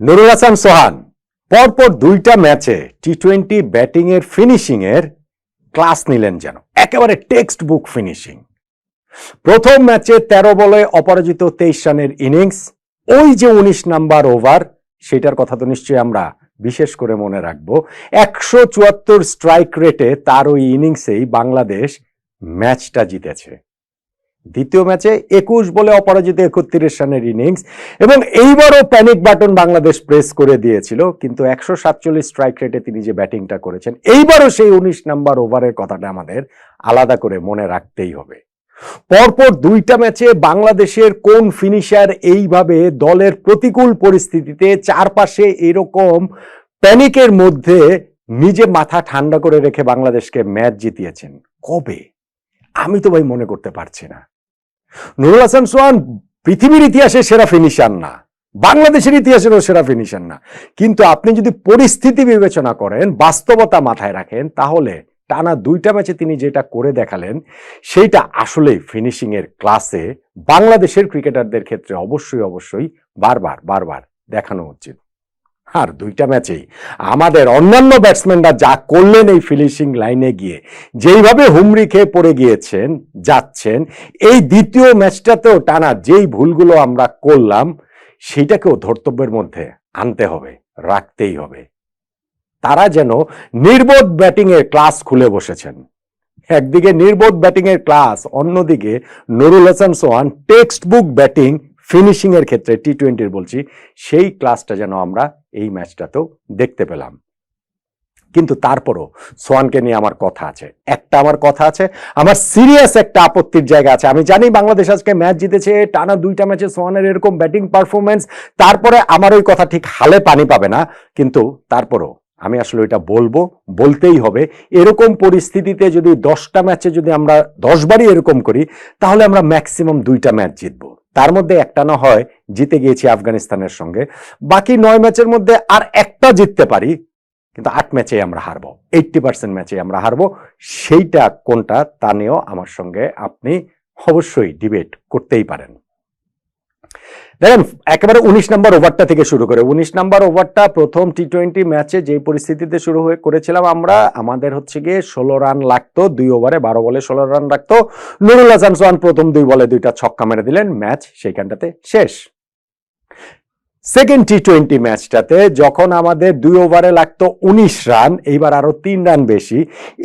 নুরুল হাসান সোহান, পরপর দুইটা ম্যাচে টি টোয়েন্টি ব্যাটিং এর ফিনিশিং এর ক্লাস নিলেন যেন, একেবারে টেক্সট বুক ফিনিশিং প্রথম ম্যাচে তেরো বলে অপরাজিত তেইশ রানের ইনিংস ওই যে উনিশ নাম্বার ওভার সেটার কথা তো নিশ্চয়ই আমরা বিশেষ করে মনে রাখব, একশো চুয়াত্তর স্ট্রাইক রেটে তার ওই ইনিংসেই বাংলাদেশ ম্যাচটা জিতেছে। দ্বিতীয় ম্যাচে একুশ বলে অপরাজিত একত্রিশ রানের ইনিংস এবং এইবারও প্যানিক বাটন বাংলাদেশ প্রেস করে দিয়েছিল, কিন্তু একশো সাতচল্লিশ স্ট্রাইক রেটে তিনি যে ব্যাটিংটা করেছেন, এইবারও সেই উনিশ নাম্বার ওভারের কথাটা আমাদের আলাদা করে মনে রাখতেই হবে। পরপর দুইটা ম্যাচে বাংলাদেশের কোন ফিনিশার এইভাবে দলের প্রতিকূল পরিস্থিতিতে চারপাশে এরকম প্যানিকের মধ্যে নিজে মাথা ঠান্ডা করে রেখে বাংলাদেশকে ম্যাচ জিতিয়েছেন, কবে? আমি তো ভাই মনে করতে পারছি না। নুরুল হাসান সোহান পৃথিবীর ইতিহাসে সেরা ফিনিশার না। বাংলাদেশের ইতিহাসেরও সেরা ফিনিশার না। কিন্তু আপনি যদি পরিস্থিতি বিবেচনা করেন, বাস্তবতা মাথায় রাখেন, তাহলে টানা দুইটা ম্যাচে তিনি যেটা করে দেখালেন, সেইটা আসলেই ফিনিশিং এর ক্লাসে বাংলাদেশের ক্রিকেটারদের ক্ষেত্রে অবশ্যই অবশ্যই বারবার বারবার দেখানো উচিত। আর দুইটা ম্যাচেই। আমাদের অন্যান্য ব্যাটসম্যানরা যা করলেন এই ফিনিশিং লাইনে গিয়ে, যেইভাবে হুমড়ি খেয়ে পড়ে গিয়েছেন, যাচ্ছেন, এই দ্বিতীয় ম্যাচটাতেও টানা যেই ভুলগুলো আমরা করলাম, সেইটাকেও ধর্তব্যের মধ্যে আনতে হবে, রাখতেই হবে। তারা যেন নির্বোধ ব্যাটিং এর ক্লাস খুলে বসেছেন। একদিকে নির্বোধ ব্যাটিং এর ক্লাস, অন্যদিকে Nurul Hasan Sohan text book batting finishing এর ক্ষেত্রে টি টোয়েন্টির বলছি, সেই ক্লাসটা যেন আমরা এই ম্যাচটাতেও দেখতে পেলাম। কিন্তু তারপরও সোয়ানকে নিয়ে আমার কথা আছে। একটা আমার কথা আছে, আমার সিরিয়াস একটা আপত্তির জায়গা আছে। আমি জানি বাংলাদেশ আজকে ম্যাচ জিতেছে, টানা দুইটা ম্যাচে সোয়ানের এরকম ব্যাটিং পারফরমেন্স তারপরে আমার ওই কথা ঠিক হালে পানি পাবে না। কিন্তু তারপরও আমি আসলে এটা বলব, বলতেই হবে। এরকম পরিস্থিতিতে যদি দশটা ম্যাচে যদি আমরা দশবারই এরকম করি, তাহলে আমরা ম্যাক্সিমাম দুইটা ম্যাচ জিতবো। তার মধ্যে একটা না হয়, জিতে গিয়েছি আফগানিস্তানের সঙ্গে। বাকি নয় ম্যাচের মধ্যে আর একটা জিততে পারি, কিন্তু আট ম্যাচে আমরা হারবো। এইটটি পার্সেন্ট ম্যাচে আমরা হারবো। সেইটা কোনটা তা নিয়েও আমার সঙ্গে আপনি অবশ্যই ডিবেট করতেই পারেন। দেখেন, একেবারে উনিশ নাম্বার ওভারটা থেকে শুরু করে, উনিশ নম্বর ওভারটা প্রথম টি টোয়েন্টি ম্যাচে যে পরিস্থিতিতে শুরু হয়ে করেছিলাম আমরা, আমাদের হচ্ছে গিয়ে ষোলো রান লাগতো, দুই ওভারে বারো বলে ষোলো রান রাখতো। নুরুল হাসান সোহান প্রথম দুই বলে দুইটা ছক্কা মেরে দিলেন ম্যাচ সেইখানটাতে শেষ। সেকেন্ড টি টোয়েন্টি ম্যাচটাতে যখন আমাদের দুই ওভারে লাগতো উনিশ রান এইবার আরও তিন রান বেশি,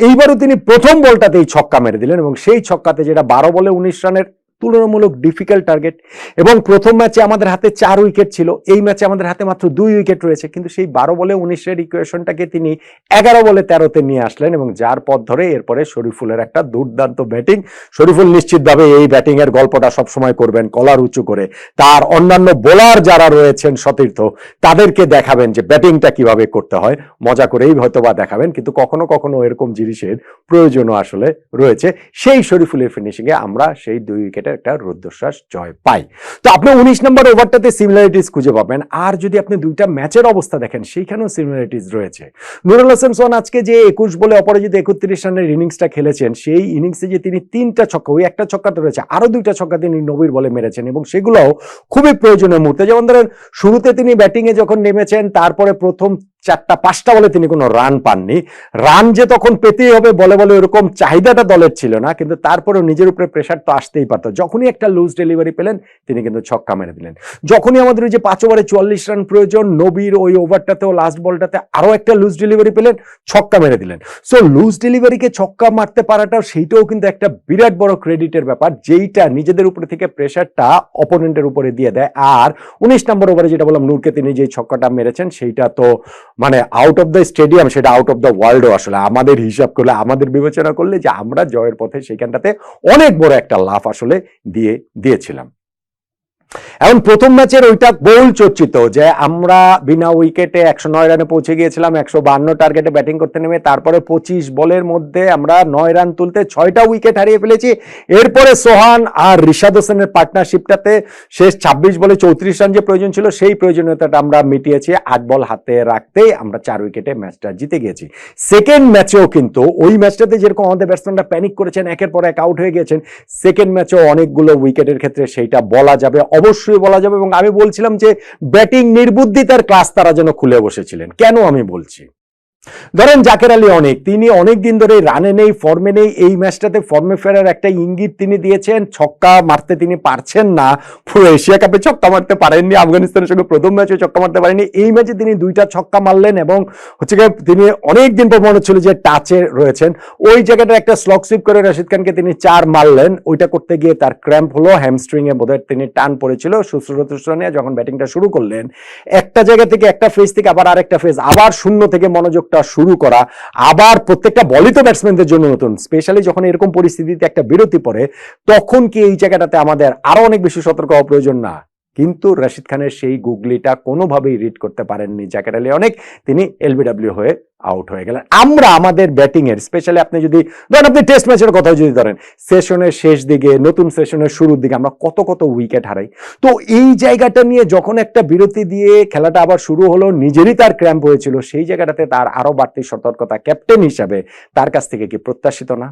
এইবারও তিনি প্রথম বলটাতেই ছক্কা মেরে দিলেন এবং সেই ছক্কাতে যেটা বারো বলে উনিশ রানের তুলনামূলক ডিফিকাল্ট টার্গেট এবং প্রথম ম্যাচে আমাদের হাতে চার উইকেট ছিল। এই ম্যাচে আমাদের হাতে মাত্র দুই উইকেট রয়েছে। কিন্তু সেই বারো বলে উনিশের ইকুয়েশনটাকে তিনি এগারো বলে তেরোতে নিয়ে আসলেন এবং যার পথ ধরে এরপরে শরীফুলের একটা দুর্দান্ত ব্যাটিং শরীফুল নিশ্চিতভাবে এই ব্যাটিং এর গল্পটা সবসময় করবেন, কলার উঁচু করে। তার অন্যান্য বোলার যারা রয়েছেন সতীর্থ, তাদেরকে দেখাবেন যে ব্যাটিংটা কীভাবে করতে হয়। মজা করেই হয়তোবা দেখাবেন, কিন্তু কখনো কখনো এরকম জিনিসের প্রয়োজনও আসলে রয়েছে। সেই শরীফুলের ফিনিশিংয়ে আমরা সেই দুই উইকেটের একটা রুদ্ধশ্বাস জয় পাই তো আপনি উনিশ নম্বর ওভারটাতে সিমিলারিটিস খুঁজে পাবেন। আর যদি আপনি দুইটা ম্যাচের অবস্থা দেখেন, সেইখানেও সিমিলারিটিস রয়েছে। নুরুল হাসান সোহান আজকে যে একুশ বলে অপরাজিত একত্রিশ রানের ইনিংসটা খেলেছেন, সেই ইনিংসে যে তিনি তিনটা ছক্কা, ওই একটা ছক্কাতে রয়েছে আরও দুইটা ছক্কা তিনি নবীর বলে মেরেছেন এবং সেগুলোও খুবই প্রয়োজনীয় মুহূর্তে। যেমন ধরেন, শুরুতে তিনি ব্যাটিংয়ে যখন নেমেছেন, তারপরে প্রথম চারটা, পাঁচটা বলে তিনি কোনো রান পাননি। রান যে তখন পেতেই হবে, বলে বলে ওরকম চাহিদাটা দলের ছিল না, কিন্তু তারপরেও নিজের উপরে প্রেশার তো আসতেই পারতো। যখনই একটা লুজ ডেলিভারি পেলেন, তিনি কিন্তু ছক্কা মেরে দিলেন। যখনই আমাদের ওই যে পাঁচ ওভারে চুয়াল্লিশ রান প্রয়োজন, নবীর ওই ওভারটাতেও লাস্ট বলটাতে আরও একটা লুজ ডেলিভারি পেলেন, ছক্কা মেরে দিলেন। সো লুজ ডেলিভারিকে ছক্কা মারতে পারাটাও, সেইটাও কিন্তু একটা বিরাট বড় ক্রেডিটের ব্যাপার, যেইটা নিজেদের উপরে থেকে প্রেশারটা অপোনেন্টের উপরে দিয়ে দেয়। আর উনিশ নম্বর ওভারে যেটা বললাম, নূরকে তিনি যে ছক্কাটা মেরেছেন, সেইটা তো মানে আউট অফ দ্য স্টেডিয়াম সেটা আউট অফ দ্য ওয়ার্ল্ডও আসলে। আমাদের হিসাব করলে, আমাদের বিবেচনা করলে যে আমরা জয়ের পথে সেখানটাতে অনেক বড় একটা লাভ আসলে দিয়ে, দিয়েছিলাম। এখন প্রথম ম্যাচের ওইটা বহুল চর্চিত, যে আমরা বিনা উইকেটে একশো নয় রানে পৌঁছে গিয়েছিলাম, একশো বান্ন টার্গেটে ব্যাটিং করতে নেমে তারপরে পঁচিশ বলের মধ্যে আমরা নয় রান তুলতে ছয়টা উইকেট হারিয়ে ফেলেছি। এরপরে সোহান আর রিশাদ হোসেনের পার্টনারশিপটাতে শেষ ছাব্বিশ বলে চৌত্রিশ রান যে প্রয়োজন ছিল, সেই প্রয়োজনীয়তাটা আমরা মিটিয়েছি। আট বল হাতে রাখতেই আমরা চার উইকেটে ম্যাচটা জিতে গিয়েছি। সেকেন্ড ম্যাচেও কিন্তু ওই ম্যাচটাতে যেরকম আমাদের ব্যাটসম্যানরা প্যানিক করেছেন, একের পর এক আউট হয়ে গেছেন সেকেন্ড ম্যাচেও অনেকগুলো উইকেটের ক্ষেত্রে সেইটা বলা যাবে। অবশ্যই বলা যাবে এবং আমি বলছিলাম যে ব্যাটিং নির্বুদ্ধিতার ক্লাস তারা যেন খুলে বসেছিলেন। কেন আমি বলছি? ধরেন জাকের আলী অনেক, তিনি অনেক দিন ধরে রানে নেই ফর্মে নেই, এই ম্যাচটাতে ফর্মে ফেরার একটা ইঙ্গিত তিনি দিয়েছেন, ছক্কা মারতে তিনি পারছেন না, পুরো এশিয়া কাপে ছক্কা মারতে পারেননি, আফগানিস্তানের সঙ্গে প্রথম ম্যাচে ছক্কা মারতে পারেননি, এই ম্যাচে তিনি দুইটা ছক্কা মারলেন এবং হচ্ছে গিয়ে তিনি অনেক দিন পর মনে হচ্ছিল যে টাচে রয়েছেন। ওই জায়গাটা একটা স্লক সুইপ করে রশিদ খানকে তিনি চার মারলেন, ওইটা করতে গিয়ে তার ক্র্যাম্প হলো হ্যামস্ট্রিং এ বোধহয় তিনি টান পড়েছিল সুশ্রুত নিয়ে যখন ব্যাটিংটা শুরু করলেন, একটা জায়গা থেকে একটা ফেজ থেকে আবার আরেকটা ফেজ আবার শূন্য থেকে মনোযোগটা শুরু করা, আবার প্রত্যেকটা বলই তো ব্যাটসম্যানদের জন্য নতুন। স্পেশালি যখন এরকম পরিস্থিতিতে একটা বিরতি পড়ে, তখন কি এই জায়গাটাতে আমাদের আরও অনেক বেশি সতর্ক হওয়া প্রয়োজন? না। কিন্তু রশিদ খানের সেই গুগলিটা কোনোভাবেই রিড করতে পারেননি। জ্যাকেট আলী অনেক, তিনি এলবিডাব্লিউ হয়ে আউট হয়ে গেলেন। আমরা আমাদের ব্যাটিংয়ের স্পেশালি আপনি যদি, ধরেন আপনি টেস্ট ম্যাচের কথা যদি ধরেন সেশনের শেষ দিকে, নতুন সেশনের শুরুর দিকে আমরা কত কত উইকেট হারাই। তো এই জায়গাটা নিয়ে যখন একটা বিরতি দিয়ে খেলাটা আবার শুরু হলো, নিজেরই তার ক্র্যাম্প হয়েছিল, সেই জায়গাটাতে তার আরও বাড়তি সতর্কতা ক্যাপ্টেন হিসাবে তার কাছ থেকে কি প্রত্যাশিত না?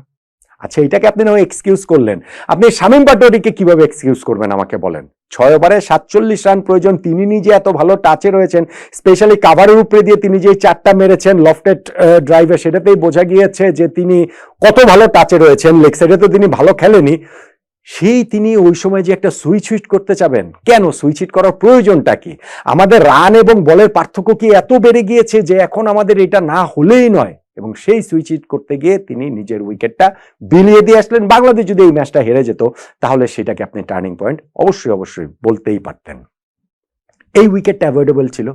আচ্ছা এটাকে আপনি না এক্সকিউজ করলেন। আপনি শামীম পাটোয়ারিকে কীভাবে এক্সকিউজ করবেন আমাকে বলেন? ছয় ওভারে সাতচল্লিশ রান প্রয়োজন, তিনি নিজে এত ভালো টাচে রয়েছেন স্পেশালি কাভারের উপরে দিয়ে তিনি যে চারটা মেরেছেন লফটেড ড্রাইভে সেটাতেই বোঝা গিয়েছে যে তিনি কত ভালো টাচে রয়েছেন লেগ সাইডে তো তিনি ভালো খেলেনি। সেই তিনি ওই সময় যে একটা সুইচ হিট করতে চাবেন, কেন? সুইচ হিট করার প্রয়োজনটা কি? আমাদের রান এবং বলের পার্থক্য কি এত বেড়ে গিয়েছে যে এখন আমাদের এটা না হলেই নয়? এবং সেই সুইচ হিট করতে গিয়ে তিনি নিজের উইকেটটা বিলিয়ে দিয়ে আসলেন। বাংলাদেশ যদি এই ম্যাচটা হেরে যেত, তাহলে সেটাকে আপনি টার্নিং পয়েন্ট অবশ্যই অবশ্যই বলতেই পারতেন। এই উইকেটটা অ্যাভয়েডেবল ছিল।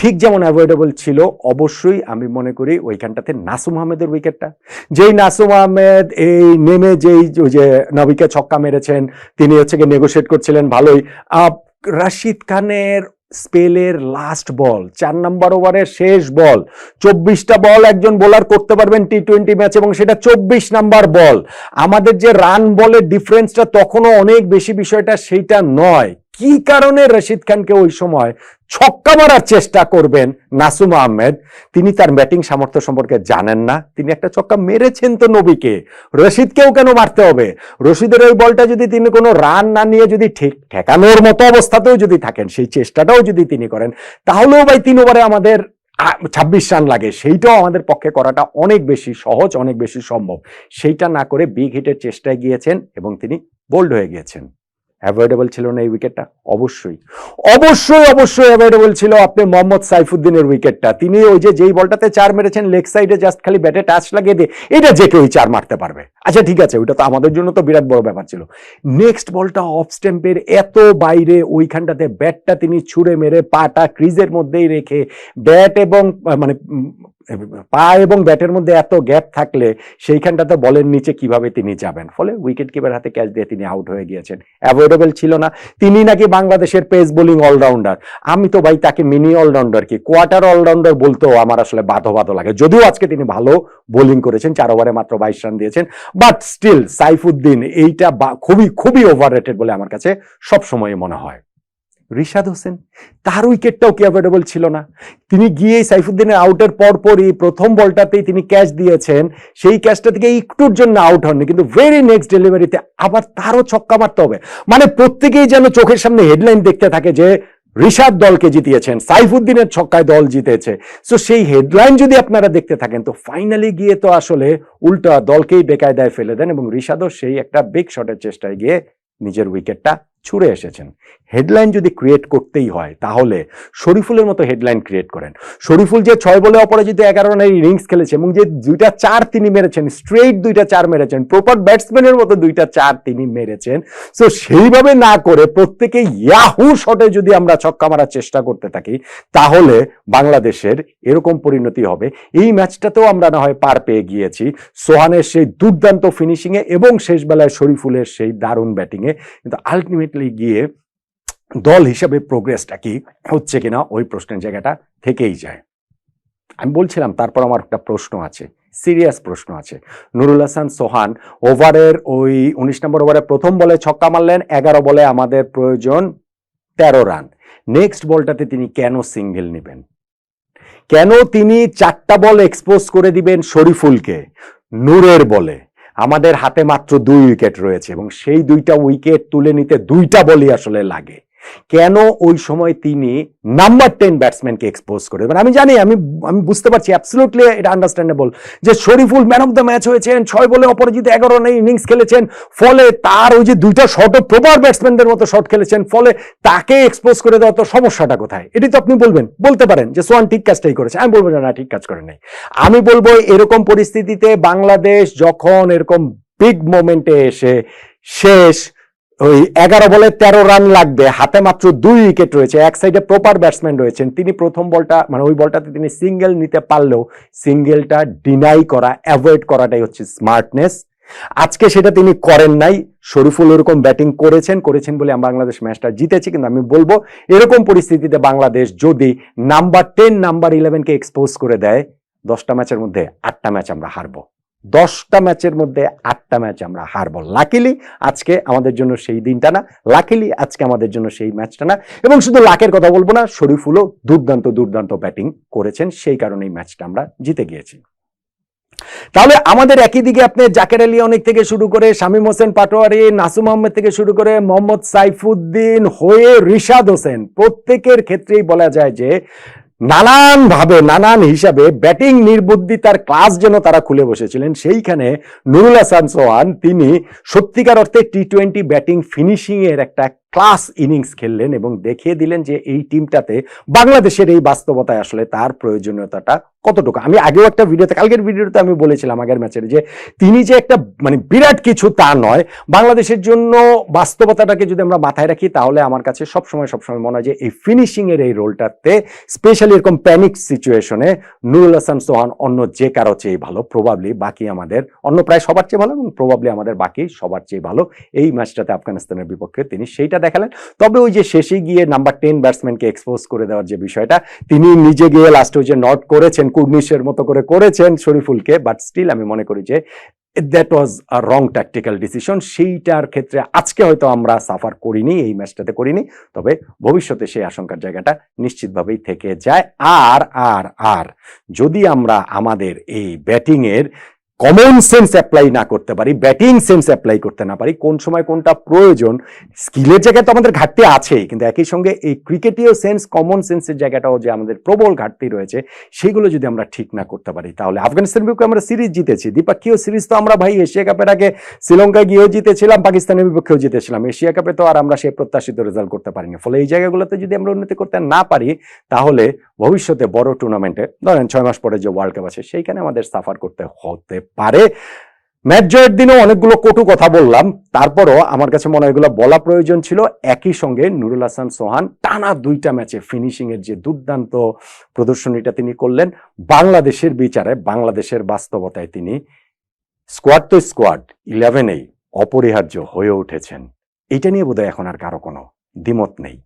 ঠিক যেমন অ্যাভয়েডেবল ছিল, অবশ্যই আমি মনে করি ওইখানটাতে নাসুম আহমেদের উইকেটটা যেই নাসুম আহমেদ এই নেমে যেই ওই যে নবিকে ছক্কা মেরেছেন, তিনি হচ্ছে গিয়ে নেগোসিয়েট করছিলেন ভালোই। রাশিদ খানের স্পেলের লাস্ট বল চার নাম্বার ওভারের শেষ বল চব্বিশটা বল একজন বোলার করতে পারবেন টি টোয়েন্টি ম্যাচ এবং সেটা চব্বিশ নাম্বার বল আমাদের যে রান বলের ডিফারেন্সটা তখনও অনেক বেশি বিষয়টা সেইটা নয়। কি কারণে রশিদ খানকে ওই সময় ছক্কা মারার চেষ্টা করবেন নাসুম আহমেদ? তিনি তার ব্যাটিং সামর্থ্য সম্পর্কে জানেন না। তিনি একটা ছক্কা মেরেছেন তো নবীকে। রশিদকেও কেন মারতে হবে? রশিদের ওই বলটা যদি তিনি কোনো রান না নিয়ে যদি ঠিক ঠেকানোর মতো অবস্থাতেও যদি থাকেন, সেই চেষ্টাটাও যদি তিনি করেন, তাহলেও ভাই তিন ওভারে আমাদের ছাব্বিশ রান লাগে। সেইটাও আমাদের পক্ষে করাটা অনেক বেশি সহজ, অনেক বেশি সম্ভব। সেইটা না করে বিগ হিটের চেষ্টায় গিয়েছেন এবং তিনি বোল্ড হয়ে গিয়েছেন। অ্যাভয়েডেবল ছিল না এই উইকেটটা অবশ্যই। অবশ্যই অবশ্যই অ্যাভয়েডেবল ছিল আপনি মোহাম্মদ সাইফুদ্দিনের উইকেটটা তিনি ওই যে যেই বলটাতে চার মেরেছেন লেগ সাইডে জাস্ট খালি ব্যাটে টাচ লাগিয়ে দিয়ে, এটা যে কেউই চার মারতে পারবে। আচ্ছা ঠিক আছে, ওইটা তো আমাদের জন্য তো বিরাট বড় ব্যাপার ছিল। নেক্সট বলটা অফ স্ট্যাম্পের এত বাইরে, ওইখানটাতে ব্যাটটা তিনি ছুঁড়ে মেরে পাটা ক্রিজের মধ্যেই রেখে ব্যাট এবং মানে পা এবং ব্যাটের মধ্যে এত গ্যাপ থাকলে সেইখানটাতে বলের নিচে কীভাবে তিনি যাবেন? ফলে উইকেট কিপার হাতে ক্যাচ দিয়ে তিনি আউট হয়ে গিয়েছেন। অ্যাভয়েডেবল ছিল না। তিনি নাকি বাংলাদেশের পেস বোলিং অলরাউন্ডার আমি তো ভাই তাকে মিনি অলরাউন্ডার কি কোয়ার্টার অলরাউন্ডার বলতেও আমার আসলে বাধো বাধো লাগে। যদিও আজকে তিনি ভালো বোলিং করেছেন, চার ওভারে মাত্র বাইশ রান দিয়েছেন। বাট স্টিল সাইফুদ্দিন, এইটা খুবই খুবই ওভার বলে আমার কাছে সবসময় মনে হয়। রিশাদ হোসেন, তার উইকেটটাও কি অ্যাভয়েডেবল ছিল না? তিনি গিয়ে সাইফুদ্দিনের আউটের পর পরই প্রথম বলটাতেই তিনি ক্যাচ দিয়েছেন। সেই ক্যাচটা থেকে একটুর জন্য আউট হননি, কিন্তু ভেরি নেক্সট ডেলিভারিতে আবার তারও ছক্কা মারতে হবে। মানে প্রত্যেকেই যেন চোখের সামনে হেডলাইন দেখতে থাকে যে ঋষাদ দলকে জিতিয়েছেন, সাইফুদ্দিনের ছক্কায় দল জিতেছে। সো সেই হেডলাইন যদি আপনারা দেখতে থাকেন, তো ফাইনালি গিয়ে তো আসলে উল্টা দলকেই বেকায়দায় ফেলে দেন এবং ঋষাদও সেই একটা বিগ শটের চেষ্টায় গিয়ে নিজের উইকেটটা ছুড়ে এসেছেন। হেডলাইন যদি ক্রিয়েট করতেই হয়, তাহলে শরীফুলের মতো হেডলাইন ক্রিয়েট করেন। শরীফুল যে ছয় বলে অপরাজিত এগারো রানের ইনিংস খেলেছে এবং যে দুইটা চার তিনি মেরেছেন স্ট্রেট দুইটা চার মেরেছেন প্রপার ব্যাটসম্যানের মতো দুইটা চার তিনি মেরেছেন। সো সেইভাবে না করে প্রত্যেকে ইয়াহু শটে যদি আমরা ছক্কা মারার চেষ্টা করতে থাকি, তাহলে বাংলাদেশের এরকম পরিণতি হবে। এই ম্যাচটাতেও আমরা না হয় পার পেয়ে গিয়েছি। সোহানের সেই দুর্দান্ত ফিনিশিংয়ে এবং শেষ বেলায় শরীফুলের সেই দারুণ ব্যাটিংয়ে কিন্তু আলটিমেটলি গিয়ে দল হিসাবে প্রোগ্রেসটা কি, হচ্ছে কিনা ওই প্রশ্নের জায়গাটা থেকেই যায়। আমি বলছিলাম, তারপর আমার একটা প্রশ্ন আছে সিরিয়াস প্রশ্ন আছে। নুরুল হাসান সোহান ওভারের ওই উনিশ নম্বর ওভারে প্রথম বলে ছক্কা মারলেন, এগারো বলে আমাদের প্রয়োজন তেরো রান। নেক্সট বলটাতে তিনি কেন সিঙ্গেল নেবেন? কেন তিনি চারটা বল এক্সপোজ করে দিবেন শরীফুলকে? নূরের বলে। আমাদের হাতে মাত্র দুই উইকেট রয়েছে এবং সেই দুইটা উইকেট তুলে নিতে দুইটা বলই আসলে লাগে। কেন ওই সময় তিনি নাম্বার টেন ব্যাটসম্যানকে এক্সপোজ করে? দেবেন আমি জানি, আমি আমি বুঝতে পারছি অ্যাবসলুটলি এটা আন্ডারস্ট্যান্ডেবল যে Shoriful man of the match হয়েছেন, ছয় বলে অপরাজিত এগারো ইনিংস খেলেছেন, ফলে তার ওই যে দুইটা শর্টও প্রপার ব্যাটসম্যানদের মতো শট খেলেছেন, ফলে তাকে এক্সপোজ করে দেওয়া তো সমস্যাটা কোথায়? এটি তো আপনি বলবেন, বলতে পারেন যে সোয়ান ঠিক কাজটাই করেছে। আমি বলব না, ঠিক কাজ করে নাই আমি বলব এরকম পরিস্থিতিতে বাংলাদেশ যখন এরকম বিগ মোমেন্টে এসে শেষ ওই এগারো বলে তেরো রান লাগবে। হাতে মাত্র দুই উইকেট রয়েছে। এক সাইডে প্রপার ব্যাটসম্যান রয়েছেন। তিনি প্রথম বলটা মানে ওই বলটাতে তিনি সিঙ্গেল নিতে পারলেও সিঙ্গেলটা ডিনাই করা অ্যাভয়েড করাটাই হচ্ছে স্মার্টনেস আজকে সেটা তিনি করেন নাই। শরীফুল ওরকম ব্যাটিং করেছেন করেছেন বলে বাংলাদেশ ম্যাচটা জিতেছি, কিন্তু আমি বলব, এরকম পরিস্থিতিতে বাংলাদেশ যদি নাম্বার টেন নাম্বার ইলেভেনকে এক্সপোজ করে দেয়, দশটা ম্যাচের মধ্যে আটটা ম্যাচ আমরা হারবো। দশটা ম্যাচের মধ্যে আটটা ম্যাচ আমরা হারবো। লাকিলি আজকে আমাদের জন্য সেই দিনটা না। লাকিলি আজকে আমাদের জন্য সেই ম্যাচটা না। এবং শুধু লাকের কথা বলব না শরীফুলও দুর্দান্ত দুর্দান্ত ব্যাটিং করেছেন। সেই কারণে এই ম্যাচটা আমরা জিতে গিয়েছি। তাহলে আমাদের একই দিকে আপনি জাকের আলী অনেক থেকে শুরু করে শামীম হোসেন পাটোয়ারি, নাসুম আহমেদ থেকে শুরু করে মোহাম্মদ সাইফুদ্দিন, হয়ে রিশাদ হোসেন প্রত্যেকের ক্ষেত্রেই বলা যায় যে নানান ভাবে নানান হিসাবে ব্যাটিং নির্বুদ্ধিতার ক্লাস যেন তারা খুলে বসেছিলেন, সেইখানে নুরুল হাসান সোহান তিনি সত্যিকার অর্থে টি টোয়েন্টি ব্যাটিং ফিনিশিংয়ের একটা ক্লাস ইনিংস খেললেন এবং দেখিয়ে দিলেন যে এই টিমটাতে বাংলাদেশের এই বাস্তবতায় আসলে তার প্রয়োজনীয়তাটা কতটুকু? আমি আগেও একটা ভিডিওতে, কালকের ভিডিওতে আমি বলেছিলাম আগের ম্যাচের যে, তিনি যে একটা মানে বিরাট কিছু তা নয়। বাংলাদেশের জন্য বাস্তবতাটাকে যদি আমরা মাথায় রাখি, তাহলে আমার কাছে সবসময় সবসময় মনে হয় যে, এই ফিনিশিং এর এই রোলটাতে স্পেশালি এরকম প্যানিক সিচুয়েশনে নুরুল হাসান, সোহান, অন্য যে কারও চেয়ে ভালো প্রবাবলি বাকি আমাদের, অন্য প্রায় সবার চেয়ে ভালো এবং প্রবাবলি আমাদের বাকি সবার চেয়ে ভালো, এই ম্যাচটাতে আফগানিস্তানের বিপক্ষে তিনি সেইটা দেখালেন। তবে ওই যে শেষে গিয়ে নাম্বার টেন ব্যাটসম্যানকে এক্সপোজ করে দেওয়ার যে বিষয়টা, তিনি নিজে গিয়ে লাস্টে ওই যে নট করেছেন কুর্নিশের মতো করে করেছেন শরীফুলকে বাট স্টিল আমি মনে করি যে that was a wrong tactical decision সেইটার ক্ষেত্রে আজকে হয়তো আমরা সাফার করিনি, এই ম্যাচটাতে করিনি, তবে ভবিষ্যতে সেই আশঙ্কার জায়গাটা নিশ্চিতভাবেই থেকে যায়। আর আর আর যদি আমরা আমাদের এই ব্যাটিংয়ের কমন সেন্স অ্যাপ্লাই না করতে পারি ব্যাটিং সেন্স অ্যাপ্লাই করতে না পারি, কোন সময় কোনটা প্রয়োজন স্কিলের জায়গায় তো আমাদের ঘাটতি আছেই, কিন্তু একই সঙ্গে এই ক্রিকেটীয় সেন্স কমন সেন্সের জায়গাটাও যে আমাদের প্রবল ঘাটতি রয়েছে, সেগুলো যদি আমরা ঠিক না করতে পারি, তাহলে আফগানিস্তান বিপক্ষে আমরা সিরিজ জিতেছি। দ্বিপাক্ষীয় সিরিজ তো আমরা ভাই এশিয়া কাপের আগে শ্রীলঙ্কায় গিয়েও জিতেছিলাম, পাকিস্তানের বিপক্ষেও জিতেছিলাম। এশিয়া কাপে তো আর আমরা সেই প্রত্যাশিত রেজাল্ট করতে পারিনি। ফলে এই জায়গাগুলোতে যদি আমরা উন্নতি করতে না পারি, তাহলে ভবিষ্যতে বড় টুর্নামেন্টে ধরেন ছয় মাস পরে যে ওয়ার্ল্ড কাপ আছে, সেইখানে আমাদের সাফার করতে হতে পারে। ম্যাচ জয়ের দিনেও অনেকগুলো কটু কথা বললাম। তারপরও আমার কাছে মনে হয় এগুলো বলা প্রয়োজন ছিল। একই সঙ্গে নুরুল হাসান সোহান টানা দুইটা ম্যাচে ফিনিশিং এর যে দুর্দান্ত প্রদর্শনীটা তিনি করলেন, বাংলাদেশের বিচারে, বাংলাদেশের বাস্তবতায় তিনি স্কোয়াড তো স্কোয়াড ইলেভেনেই অপরিহার্য হয়ে উঠেছেন। এটা নিয়ে বোধহয় এখন আর কারও কোনো দ্বিমত নেই।